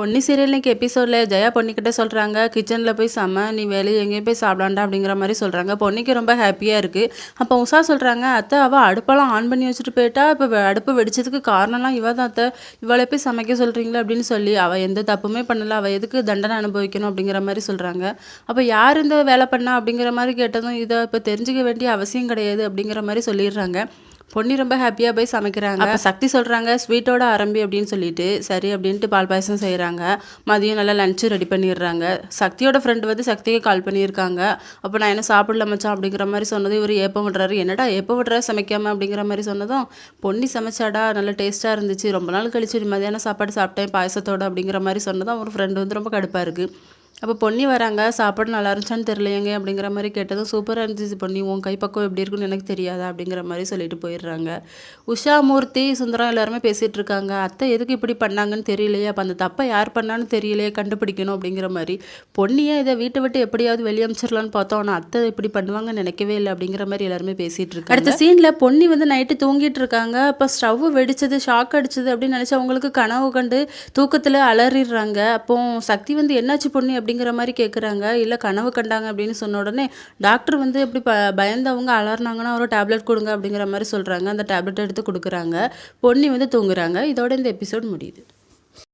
Ponni serial இன்றைக்கி எபிசோடில் ஜெயா பொன்னிக்கிட்ட சொல்கிறாங்க கிச்சனில் போய் செம்ம நீ வெளியே எங்கேயும் போய் சாப்பிடாண்டா அப்படிங்கிற மாதிரி சொல்கிறாங்க பொன்னிக்கு ரொம்ப ஹாப்பியாக இருக்குது அப்போ உஷா சொல்கிறாங்க அத்தை அவள் அடுப்பெல்லாம் ஆன் பண்ணி வச்சுட்டு போயிட்டா இப்போ அடுப்பு வெடிச்சதுக்கு காரணம்லாம் இவ தான் அத்தை. இவளை போய் சமைக்க சொல்கிறீங்களா அப்படின்னு சொல்லி அவள் எந்த தப்புமே பண்ணலை அவள் எதுக்கு தண்டனை அனுபவிக்கணும் அப்படிங்கிற மாதிரி சொல்கிறாங்க அப்போ யார் இந்த வேலை பண்ணா அப்படிங்கிற மாதிரி கேட்டதும் இதை இப்போ தெரிஞ்சுக்க வேண்டிய அவசியம் கிடையாது அப்படிங்கிற மாதிரி சொல்லிடுறாங்க. பொன்னி ரொம்ப ஹாப்பியாக போய் சமைக்கிறாங்க. அப்போ சக்தி சொல்கிறாங்க ஸ்வீட்டோட ஆரம்பி அப்படின்னு சொல்லிட்டு சரி அப்படின்ட்டு பால் பாயசம் செய்கிறாங்க மதியம் நல்லா லஞ்சு ரெடி பண்ணிடுறாங்க. சக்தியோட ஃப்ரெண்டு வந்து சக்திக்கு கால் பண்ணியிருக்காங்க. அப்போ நான் என்ன சாப்பிடல மச்சான் அப்படிங்கிற மாதிரி சொன்னது இவர் ஏப்பம் விடுறாரு. என்னடா எப்போ விடுற? சமைக்காம? அப்படிங்கிற மாதிரி சொன்னதும் பொன்னி சமைச்சாடா? நல்லா டேஸ்ட்டாக இருந்துச்சு. ரொம்ப நாள் கழிச்சு மதியானம் சாப்பாடு சாப்பிட்டேன் பாயசத்தோட அப்படிங்கிற மாதிரி சொன்னதும் ஒரு ஃப்ரெண்டு வந்து ரொம்ப கடுப்பாக இருக்குது அப்போ பொன்னி வராங்க சாப்பாடு நல்லா இருந்துச்சான்னு தெரியலையேங்க அப்படிங்கிற மாதிரி கேட்டதும் சூப்பராக இருந்துச்சு பொன்னி உன் கைப்பக்கம் எப்படி இருக்குன்னு எனக்கு தெரியாதா அப்படிங்கிற மாதிரி சொல்லிட்டு போயிடுறாங்க. உஷா மூர்த்தி சுந்தரம் எல்லாருமே பேசிகிட்டு இருக்காங்க. அத்தை எதுக்கு இப்படி பண்ணாங்கன்னு தெரியலையே. அப்போ அந்த தப்பை யார் பண்ணான்னு தெரியலையே. கண்டுபிடிக்கணும் அப்படிங்கிற மாதிரி. பொன்னியை இதை வீட்டை விட்டு எப்படியாவது வெளியே அமைச்சிடலான்னு பார்த்தோம். ஆனால் அத்தை இப்படி பண்ணுவாங்கன்னு நினைக்கவே இல்லை அப்படிங்கிற மாதிரி எல்லாருமே பேசிகிட்டு இருக்காங்க. அடுத்த சீனில் பொன்னி வந்து நைட்டு தூங்கிட்டு இருக்காங்க. அப்போ ஸ்டவ் வெடிச்சது ஷாக் அடிச்சது அப்படின்னு நினச்சி அவங்களுக்கு கனவு கண்டு தூக்கத்தில் அலறிடுறாங்க. அப்போ சக்தி வந்து என்னாச்சு பொண்ணு அப்படிங்கிற மாதிரி கேட்குறாங்க இல்லை கனவு கண்டாங்க அப்படின்னு சொன்ன உடனே டாக்டர் வந்து எப்படி ப பயந்தவங்க அலர்னாங்கன்னா ஒரு டேப்லெட் கொடுங்க அப்படிங்கிற மாதிரி சொல்கிறாங்க அந்த டேப்லெட் எடுத்து கொடுக்குறாங்க. பொன்னி வந்து தூங்குறாங்க. இதோட இந்த எபிசோட் முடியுது.